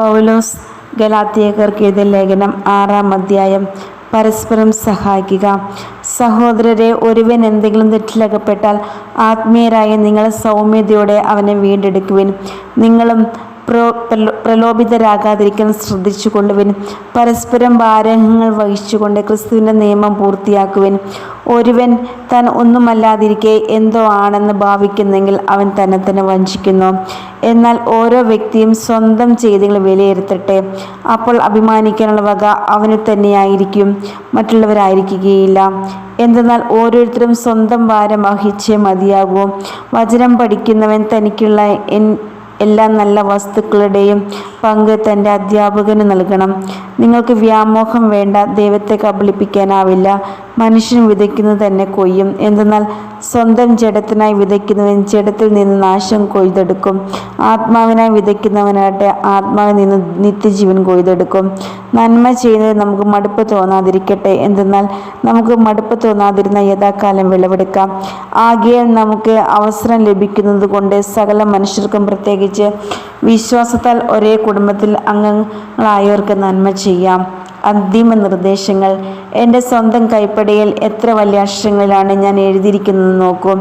പൗലോസ് ഗലാത്തിയക്കർക്ക് എഴുതിയ ലേഖനം ആറാം അധ്യായം പരസ്പരം സഹായിക്കുക. സഹോദരരെ ഒരുവൻ എന്തെങ്കിലും തെറ്റിലകപ്പെട്ടാൽ ആത്മീയരായ നിങ്ങൾ സൗമ്യതയോടെ അവനെ വീണ്ടെടുക്കുവിൻ. നിങ്ങളും പ്രോ പ്രലോ- പ്രലോഭിതരാകാതിരിക്കാൻ ശ്രദ്ധിച്ചു കൊള്ളുവിൻ പരസ്പരം ഭാരങ്ങൾ വഹിച്ചുകൊണ്ട് ക്രിസ്തുവിന്റെ നിയമം പൂർത്തിയാക്കുവൻ. ഒരുവൻ താൻ ഒന്നുമല്ലാതിരിക്കെ എന്തോ ആണെന്ന് ഭാവിക്കുന്നെങ്കിൽ അവൻ തന്നെ തന്നെ വഞ്ചിക്കുന്നു. എന്നാൽ ഓരോ വ്യക്തിയും സ്വന്തം ചെയ്തികൾ വിലയിരുത്തട്ടെ. അപ്പോൾ അഭിമാനിക്കാനുള്ള വക അവന് തന്നെയായിരിക്കും. മറ്റുള്ളവരായിരിക്കുകയില്ല. എന്തെന്നാൽ ഓരോരുത്തരും സ്വന്തം ഭാരം വഹിച്ചേ മതിയാകൂ. വചനം പഠിക്കുന്നവൻ തനിക്കുള്ള എല്ലാ നല്ല വസ്തുക്കളുടെയും പങ്ക് തന്റെ അധ്യാപകന് നൽകണം. നിങ്ങൾക്ക് വ്യാമോഹം വേണ്ട ദൈവത്തെ കബളിപ്പിക്കാനാവില്ല. മനുഷ്യൻ വിതയ്ക്കുന്നത് തന്നെ കൊയ്യും. എന്തെന്നാൽ സ്വന്തം ജഡത്തിനായി വിതയ്ക്കുന്നവൻ ജഡത്തിൽ നിന്ന് നാശം കൊയ്തെടുക്കും. ആത്മാവിനായി വിതയ്ക്കുന്നവനാകട്ടെ ആത്മാവിൽ നിന്ന് നിത്യജീവൻ കൊയ്തെടുക്കും. നന്മ ചെയ്യുന്നത് നമുക്ക് മടുപ്പ് തോന്നാതിരിക്കട്ടെ. എന്തെന്നാൽ നമുക്ക് മടുപ്പ് തോന്നാതിരുന്ന യഥാകാലം വിളവെടുക്കാം. ആകെയാൽ നമുക്ക് അവസരം ലഭിക്കുന്നത് കൊണ്ട് സകല മനുഷ്യർക്കും പ്രത്യേകിച്ച് വിശ്വാസത്താൽ ഒരേ കുടുംബത്തിൽ അംഗങ്ങളായവർക്ക് നന്മ ചെയ്യാം. അന്തിമ നിർദ്ദേശങ്ങൾ. എന്റെ സ്വന്തം കൈപ്പടയിൽ എത്ര വലിയ അക്ഷരങ്ങളിലാണ് ഞാൻ എഴുതിയിരിക്കുന്നത് നോക്കൂ.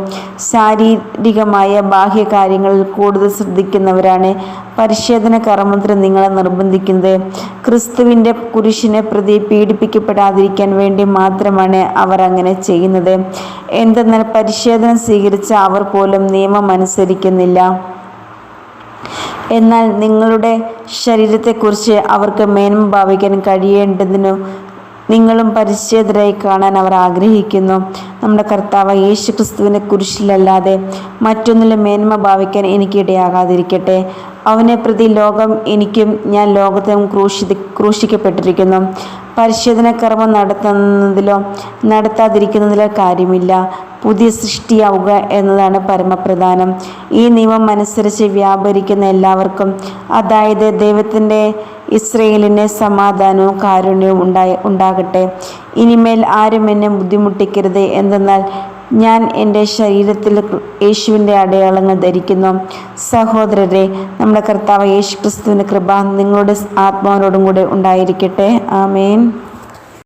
ശാരീരികമായ ബാഹ്യ കാര്യങ്ങളിൽ കൂടുതൽ ശ്രദ്ധിക്കുന്നവരാണ് പരിശോധന കർമ്മത്തിന് നിങ്ങളെ നിർബന്ധിക്കുന്നത്. ക്രിസ്തുവിന്റെ കുരിശിനെ പ്രതി പീഡിപ്പിക്കപ്പെടാതിരിക്കാൻ വേണ്ടി മാത്രമാണ് അവർ അങ്ങനെ ചെയ്യുന്നത്. എന്തെന്നാൽ പരിശോധന സ്വീകരിച്ച അവർ പോലും നിയമം അനുസരിക്കുന്നില്ല. എന്നാൽ നിങ്ങളുടെ ശരീരത്തെക്കുറിച്ച് അവർക്ക് മേന്മ ഭാവിക്കാൻ കഴിയേണ്ടതിനു നിങ്ങളും പരിച്ഛേദരായി കാണാൻ അവർ ആഗ്രഹിക്കുന്നു. നമ്മുടെ കർത്താവ് യേശു ക്രിസ്തുവിനെ കുരിശിലല്ലാതെ മറ്റൊന്നിലും മേന്മ ഭാവിക്കാൻ എനിക്കിടയാകാതിരിക്കട്ടെ അവനെ പ്രതി ലോകം എനിക്കും ഞാൻ ലോകത്തിനും ക്രൂശി ക്രൂശിക്കപ്പെട്ടിരിക്കുന്നു. പരിശോധന കർമ്മം നടത്തുന്നതിലോ നടത്താതിരിക്കുന്നതിലോ കാര്യമില്ല. പുതിയ സൃഷ്ടിയാവുക എന്നതാണ് പരമപ്രധാനം. ഈ നിയമം അനുസരിച്ച് വ്യാപരിക്കുന്ന എല്ലാവർക്കും അതായത് ദൈവത്തിന്റെ ഇസ്രയേലിന് സമാധാനവും കാരുണ്യവും ഉണ്ടായി ഉണ്ടാകട്ടെ. ഇനിമേൽ ആരും എന്നെ ബുദ്ധിമുട്ടിക്കരുത്. എന്തെന്നാൽ ഞാൻ എന്റെ ശരീരത്തിൽ യേശുവിന്റെ അടയാളങ്ങൾ ധരിക്കുന്നു. സഹോദരരെ നമ്മുടെ കർത്താവ് യേശു ക്രിസ്തുവിന്റെ കൃപ നിങ്ങളുടെ ആത്മാവിനോടും കൂടെ ഉണ്ടായിരിക്കട്ടെ. ആമേൻ.